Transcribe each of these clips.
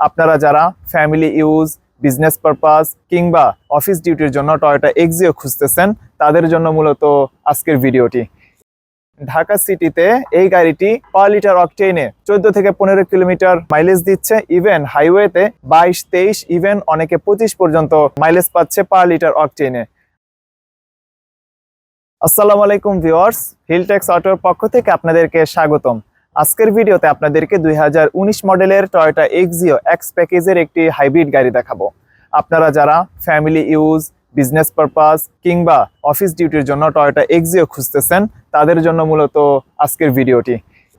আপনারা যারা family use business purpose কিংবা অফিস ডিউটির জন্য টয়োটা এক্সিও খুঁজতেছেন, তাদের জন্য মূলত আজকের ভিডিওটি। ঢাকা সিটিতে এই গাড়িটি পার লিটার অকটেইনে চোদ্দ থেকে পনেরো কিলোমিটার মাইলেজ দিচ্ছে ইভেন হাইওয়েতে বাইশ, তেইশ ইভেন অনেকে পঁচিশ পর্যন্ত মাইলেজ পাচ্ছে পার লিটার অকটেইনে আসসালামু আলাইকুম ভিউয়ার্স হিলটেক্স অটোর পক্ষ থেকে আপনাদেরকে স্বাগতম। আজকের ভিডিওতে আপনাদেরকে দুই মডেলের টয়োটা এক্সিও এক্স প্যাকেজের একটি হাইব্রিড গাড়ি দেখাবো। আপনারা যারা ফ্যামিলি ইউজ বিজনেস পারপাস কিংবা অফিস ডিউটির জন্য টয়োটা এক্সিও খুঁজতেছেন, তাদের জন্য মূলত আজকের ভিডিওটি।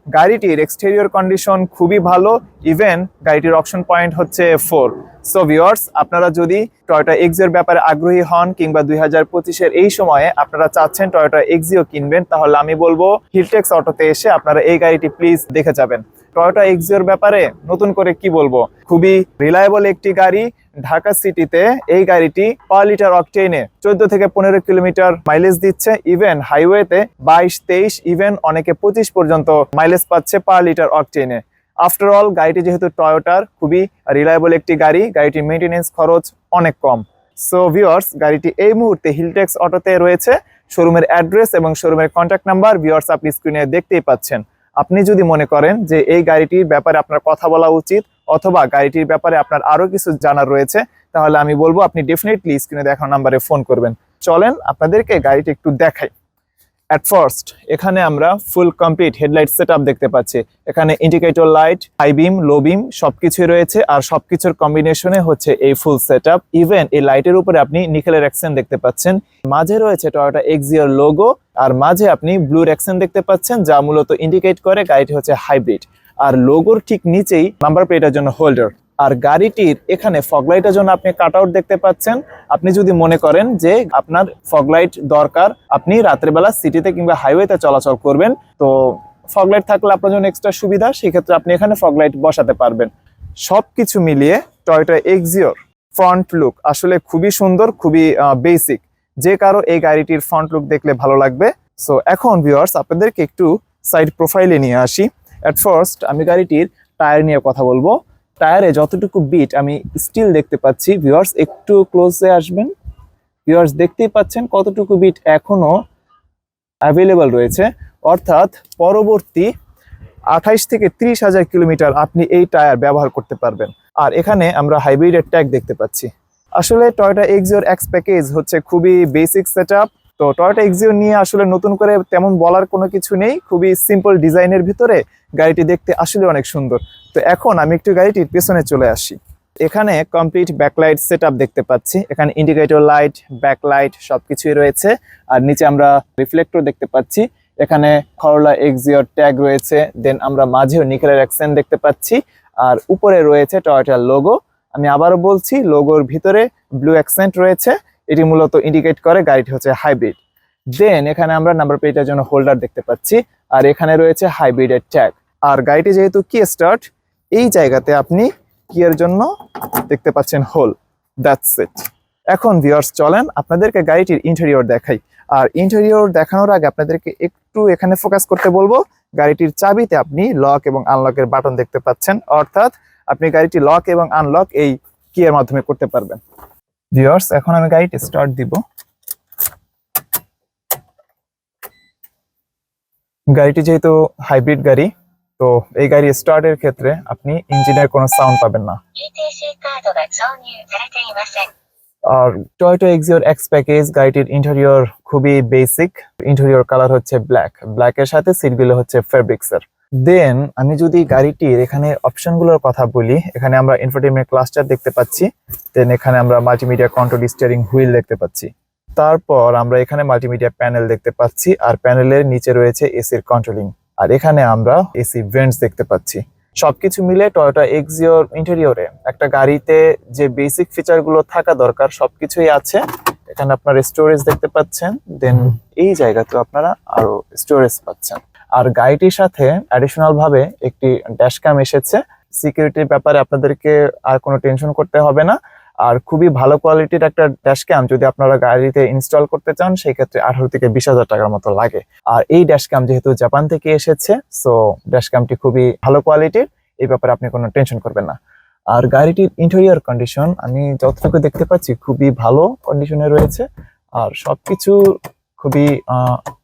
গাড়িটির এক্সটেরিয়র কন্ডিশন খুবই ভালো ইভেন গাড়িটির অপশন পয়েন্ট হচ্ছে ফোর সো ভিওর্স আপনারা যদি টয়োটা এক্সিওর ব্যাপারে আগ্রহী হন কিংবা দুই হাজার পঁচিশের এই সময়ে আপনারা চাচ্ছেন টয়োটা এক্সিও কিনবেন, তাহলে আমি বলব হিলটেক্স অটোতে এসে আপনারা এই গাড়িটি প্লিজ দেখে যাবেন। টয়োটা এক্সিওর ব্যাপারে নতুন করে কি বলব? খুবই রিলায়েবল একটি গাড়ি, ঢাকা সিটিতে এই গাড়িটি পার লিটার অকটেইনে চোদ্দ থেকে পনেরো কিলোমিটার মাইলেজ দিচ্ছে ইভেন হাইওয়েতে বাইশ, তেইশ ইভেন অনেকে পঁচিশ পর্যন্ত মাইলেজ পাচ্ছে পার লিটার অকটেইনে। আফটার অল গাড়িটি যেহেতু টয়োটার খুবই রিলায়েবল একটি গাড়ি, গাড়িটির মেনটেনেন্স খরচ অনেক কম। সো ভিওর্স গাড়িটি এই মুহূর্তে হিলটেক্স অটোতে রয়েছে। শোরুমের অ্যাড্রেস এবং শোরুমের কন্ট্যাক্ট নাম্বার ভিওর্স আপনি স্ক্রিনে দেখতেই পাচ্ছেন। আপনি যদি মনে করেন যে এই গাড়িটির ব্যাপারে আপনার কথা বলা উচিত অথবা গাড়িটির ব্যাপারে আপনার আরও কিছু জানার রয়েছে, তাহলে আমি বলব আপনি ডেফিনেটলি স্ক্রিনে দেখানো নাম্বারে ফোন করবেন। চলেন আপনাদেরকে গাড়িটি একটু দেখাই। অ্যাট ফার্স্ট এখানে আমরা ফুল কমপ্লিট হেডলাইট সেট দেখতে পাচ্ছি। এখানে indicator light high beam low beam সবকিছুই রয়েছে আর সবকিছুর কম্বিনেশনে হচ্ছে এই ফুল সেট আপ ইভেন এই লাইটের উপরে আপনি নিকেলের অ্যাকসেন্ট দেখতে পাচ্ছেন। মাঝে রয়েছে টয়োটা এক্সিওর লোগো আর মাঝে আপনি ব্লুর অ্যাকসেন্ট দেখতে পাচ্ছেন, যা মূলত ইন্ডিকেট করে গাড়িটি হচ্ছে হাইব্রিড আর লোগোর ঠিক নিচেই নাম্বার প্লেটের জন্য হোল্ডার আর গাড়িটির এখানে ফগলাইটের জন্য আপনি কাট আউট দেখতে পাচ্ছেন। আপনি যদি মনে করেন যে আপনার ফগলাইট দরকার, আপনি রাত্রেবেলা সিটিতে কিংবা হাইওয়েতে চলাচল করবেন, তো ফগলাইট থাকলে আপনার জন্য এক্সট্রা সুবিধা, সেক্ষেত্রে আপনি এখানে ফগলাইট বসাতে পারবেন। সবকিছু মিলিয়ে টয়টা এক্সিওর ফ্রন্ট লুক আসলে খুবই সুন্দর, খুবই বেসিক যে কারও এই গাড়িটির ফ্রন্ট লুক দেখলে ভালো লাগবে। সো এখন ভিউয়ার্স আপনাদেরকে একটু সাইড প্রোফাইলে নিয়ে আসি। অ্যাট ফার্স্ট আমি গাড়িটির টায়ার নিয়ে কথা বলব। টায়ারে যতটুকু বিট আমি স্টিল দেখতে পাচ্ছি ভিউয়ার্স একটু ক্লোজে আসবেন। ভিউয়ার্স দেখতেই পাচ্ছেন কতটুকু বিট এখনও অ্যাভেলেবল রয়েছে। অর্থাৎ পরবর্তী আঠাইশ থেকে ত্রিশ হাজার কিলোমিটার আপনি এই টায়ার ব্যবহার করতে পারবেন। আর এখানে আমরা হাইব্রিডের ট্যাগ দেখতে পাচ্ছি। আসলে টয়োটা এক্সিওর এক্স প্যাকেজ হচ্ছে খুবই বেসিক সেট তো টয়টা এক্সিও নিয়ে আসলে নতুন করে তেমন বলার কোনো কিছু নেই। খুবই সিম্পল ডিজাইনের ভিতরে গাড়িটি দেখতে আসলে অনেক সুন্দর। তো এখন আমি একটু গাড়িটির পেছনে চলে আসি। এখানে কমপ্লিট ব্যাকলাইট সেট দেখতে পাচ্ছি। এখানে ইন্ডিকেটর লাইট ব্যাকলাইট সবকিছুই রয়েছে। আর নিচে আমরা রিফ্লেক্টর দেখতে পাচ্ছি। এখানে করলা এক্সিওর ট্যাগ রয়েছে। দেন আমরা মাঝেও নিকেলের অ্যাকসেন্ট দেখতে পাচ্ছি। আর উপরে রয়েছে টয়োটার লোগো আমি আবারও বলছি লোগোর ভিতরে ব্লু অ্যাকসেন্ট রয়েছে। এটি মূলত ইন্ডিকেট করে গাড়িটি হচ্ছে হাইব্রিড দেন এখানে আমরা নাম্বার প্লেটের জন্য হোল্ডার দেখতে পাচ্ছি। আর এখানে রয়েছে হাইব্রিডের ট্যাগ আর গাড়িটি যেহেতু কি স্টার্ট এই জায়গাতে আপনি কি এর জন্য দেখতে পাচ্ছেন হোল? দ্যাটস ইট এখন ভিউয়ার্স চলেন আপনাদেরকে গাড়িটির ইন্টেরিয়র দেখাই। আর ইন্টেরিয়র দেখানোর আগে আপনাদেরকে একটু এখানে ফোকাস করতে বলব। গাড়িটির চাবিতে আপনি লক এবং আনলকের বাটন দেখতে পাচ্ছেন। অর্থাৎ আপনি গাড়িটি লক এবং আনলক এই কি এর মাধ্যমে করতে পারবেন। ভিউয়ার্স এখন আমি গাড়িটি স্টার্ট দিব। গাড়িটি যেহেতু হাইব্রিড গাড়ি তো এই গাড়ি স্টার্টের ক্ষেত্রে আপনি ইঞ্জিনের কোনো সাউন্ড পাবেন না। আর টয়োটা এক্সিওর এক্স প্যাকেজ গাড়িটির ইন্টেরিয়র খুবই বেসিক ইন্টেরিয়র কালার হচ্ছে ব্ল্যাক ব্ল্যাকের সাথে সিটগুলো হচ্ছে ফেব্রিক্সের দেন আমি যদি গাড়িটির এখানে অপশনগুলোর কথা বলি, এখানে আমরা ইনফোটেনমেন্ট ক্লাস্টার দেখতে পাচ্ছি দেন এখানে আমরা মাল্টিমিডিয়া কন্ট্রোল স্টিয়ারিং হুইল দেখতে পাচ্ছি। তারপর আমরা এখানে মাল্টিমিডিয়া প্যানেল দেখতে পাচ্ছি, আর প্যানেলের নিচে রয়েছে এসির কন্ট্রোলিং আর এখানে আমরা এসি ভেন্টস দেখতে পাচ্ছি। সবকিছু মিলে টয়োটা এক্সিওর ইন্টেরিয়রে একটা গাড়িতে যে বেসিক ফিচারগুলো থাকা দরকার সবকিছুই আছে। এখানে আপনার স্টোরেজ দেখতে পাচ্ছেন। দেন এই জায়গাতে আপনারা আরও স্টোরেজ পাচ্ছেন। আর গাড়িটির সাথে অ্যাডিশনাল ভাবে একটি ড্যাশ ক্যাম এসেছে। সিকিউরিটির ব্যাপারে আপনাদেরকে আর কোনো টেনশন করতে হবে না। আর খুবই ভালো কোয়ালিটির একটা ড্যাশ ক্যাম যদি আপনারা গাড়িতে ইনস্টল করতে চান, সেই ক্ষেত্রে আঠারো থেকে বিশ হাজার টাকার মতো লাগে। আর এই ড্যাশ ক্যাম যেহেতু জাপান থেকে এসেছে সো ড্যাশ ক্যামটি খুবই ভালো কোয়ালিটির এই ব্যাপারে আপনি কোনো টেনশন করবেন না। আর গাড়িটির ইন্টেরিয়র কন্ডিশন আমি যতটুকু দেখতে পাচ্ছি, খুবই ভালো কন্ডিশনে রয়েছে। আর সবকিছু খুবই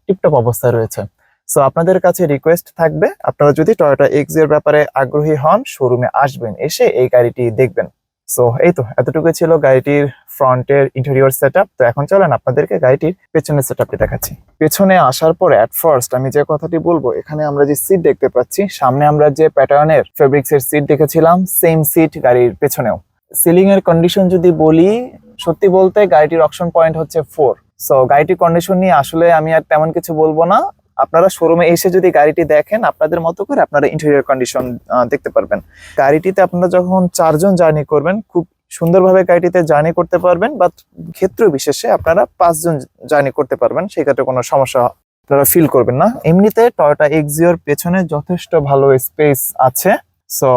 টিপটপ অবস্থায় রয়েছে। সো আপনাদের কাছে রিকোয়েস্ট থাকবে, আপনারা যদি টয়োটা এক্সের ব্যাপারে আগ্রহী হন শোরুমে আসবেন, এসে এই গাড়িটি দেখবেন। সো এই তো এতটুকু ছিল গাড়িটির ফ্রন্টের ইন্টেরিয়র সেটআপ তো এখন চলেন আপনাদেরকে গাড়িটির পেছনের সেটআপটি দেখাচ্ছি। পেছনে আসার পর অ্যাট ফার্স্ট আমি যে কথাটি বলব, এখানে আমরা যে সিট দেখতে পাচ্ছি, সামনে আমরা যে প্যাটার্নের ফেব্রিক্স এর সিট দেখেছিলাম সেম সিট গাড়ির পেছনেও। সিলিং এর কন্ডিশন যদি বলি, সত্যি বলতে গাড়িটির অপশন পয়েন্ট হচ্ছে ফোর সো গাড়িটির কন্ডিশন নিয়ে আসলে আমি আর তেমন কিছু বলব না। আপনারা শোরুমে এসে যদি গাড়িটি দেখেন, আপনাদের মতো করে আপনারা ইন্টেরিয়র কন্ডিশন দেখতে পারবেন। গাড়িটিতে আপনারা যখন চারজন জার্নি করবেন, খুব সুন্দরভাবে গাড়িটিতে জার্নি করতে পারবেন, বা ক্ষেত্র বিশেষে আপনারা পাঁচজন জার্নি করতে পারবেন সেক্ষেত্রে কোনো সমস্যা আপনারা ফিল করবেন না। এমনিতে টয়োটা এক্সিওর পেছনে যথেষ্ট ভালো স্পেস আছে। সো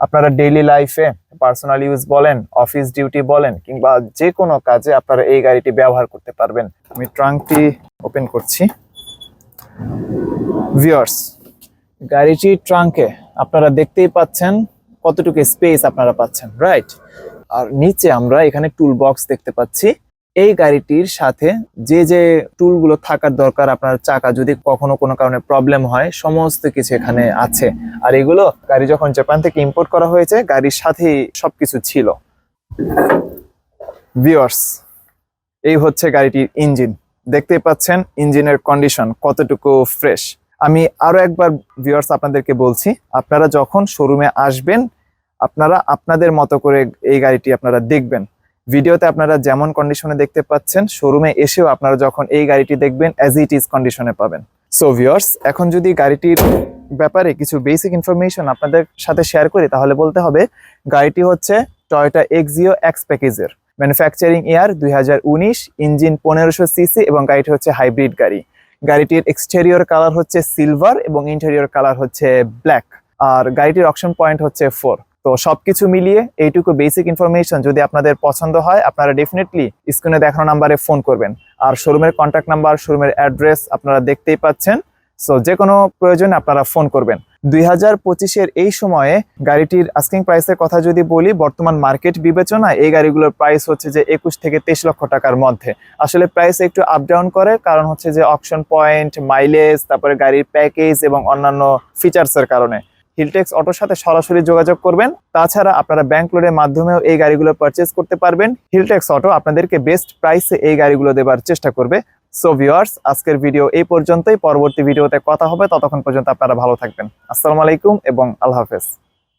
আপনারা ডেইলি লাইফে পার্সোনাল ইউজ বলেন অফিস ডিউটি বলেন, কিংবা যে কোনো কাজে আপনারা এই গাড়িটি ব্যবহার করতে পারবেন। আমি ট্রাঙ্কটি ওপেন করছি। ভিউয়ার্স গাড়িটি ট্রাঙ্কে আপনারা দেখতেই পাচ্ছেন কতটুকু স্পেস আপনারা পাচ্ছেন রাইট আর নিচে আমরা এখানে টুল বক্স দেখতে পাচ্ছি। এই গাড়িটির সাথে যে যে টুলগুলো থাকার দরকার, আপনার চাকা যদি কখনো কোনো কারণে প্রবলেম হয়, সমস্ত কিছু এখানে আছে। আর এগুলো গাড়ি যখন জাপান থেকে ইম্পোর্ট করা হয়েছে, গাড়ির সাথেই সবকিছু ছিল। ভিউয়ার্স এই হচ্ছে গাড়িটির ইঞ্জিন দেখতেই পাচ্ছেন, ইঞ্জিনের কন্ডিশন কতটুকু ফ্রেশ আমি আরও একবার ভিউয়ার্স আপনাদেরকে বলছি, আপনারা যখন শোরুমে আসবেন, আপনারা আপনাদের মতো করে এই গাড়িটি আপনারা দেখবেন। ভিডিওতে আপনারা যেমন কন্ডিশনে দেখতে পাচ্ছেন শোরুমে এসেও আপনারা যখন এই গাড়িটি দেখবেন অ্যাজ ইট ইজ কন্ডিশনে পাবেন। সো ভিউয়ার্স এখন যদি গাড়িটির ব্যাপারে কিছু বেসিক ইনফরমেশন আপনাদের সাথে শেয়ার করি, তাহলে বলতে হবে, গাড়িটি হচ্ছে টয়োটা এক্সিও এক্স প্যাকেজের ম্যানুফ্যাকচারিং ইয়ার দুই হাজার উনিশ ইঞ্জিন পনেরোশো সিসি এবং গাড়িটি হচ্ছে হাইব্রিড গাড়ি। গাড়িটির এক্সটেরিয়র কালার হচ্ছে সিলভার এবং ইন্টেরিয়র কালার হচ্ছে ব্ল্যাক আর গাড়িটির অপশন পয়েন্ট হচ্ছে ফোর তো সবকিছু মিলিয়ে এইটুকু বেসিক ইনফরমেশন যদি আপনাদের পছন্দ হয়, আপনারা ডেফিনেটলি স্ক্রিনে দেখানো নাম্বারে ফোন করবেন। আর শোরুমের কন্ট্যাক্ট নাম্বার শোরুমের অ্যাড্রেস আপনারা দেখতেই পাচ্ছেন। সো যে কোনো প্রয়োজনে আপনারা ফোন করবেন। দুই হাজার পঁচিশের এই সময়ে গাড়িটির আস্কিং প্রাইসের কথা যদি বলি, বর্তমান মার্কেট বিবেচনায় এই গাড়িগুলোর প্রাইস হচ্ছে যে একুশ থেকে তেইশ লক্ষ টাকার মধ্যে। আসলে প্রাইস একটু আপ ডাউন করে, কারণ হচ্ছে যে অপশন পয়েন্ট মাইলেজ তারপরে গাড়ির প্যাকেজ এবং অন্যান্য ফিচার্সের কারণে। হিলটেক্স অটোর সাথে সরাসরি যোগাযোগ করবেন। তাছাড়া আপনারা ব্যাংক লোনের মাধ্যমেও এই গাড়িগুলো পারচেস করতে পারবেন। হিলটেক্স অটো আপনাদেরকে বেস্ট প্রাইসে এই গাড়িগুলো দেবার চেষ্টা করবে। সো ভিউয়ার্স আজকের ভিডিও এই পর্যন্তই। পরবর্তী ভিডিওতে কথা হবে। ততক্ষণ পর্যন্ত আপনারা ভালো থাকবেন। আসসালামু আলাইকুম এবং আল্লাহ হাফেজ।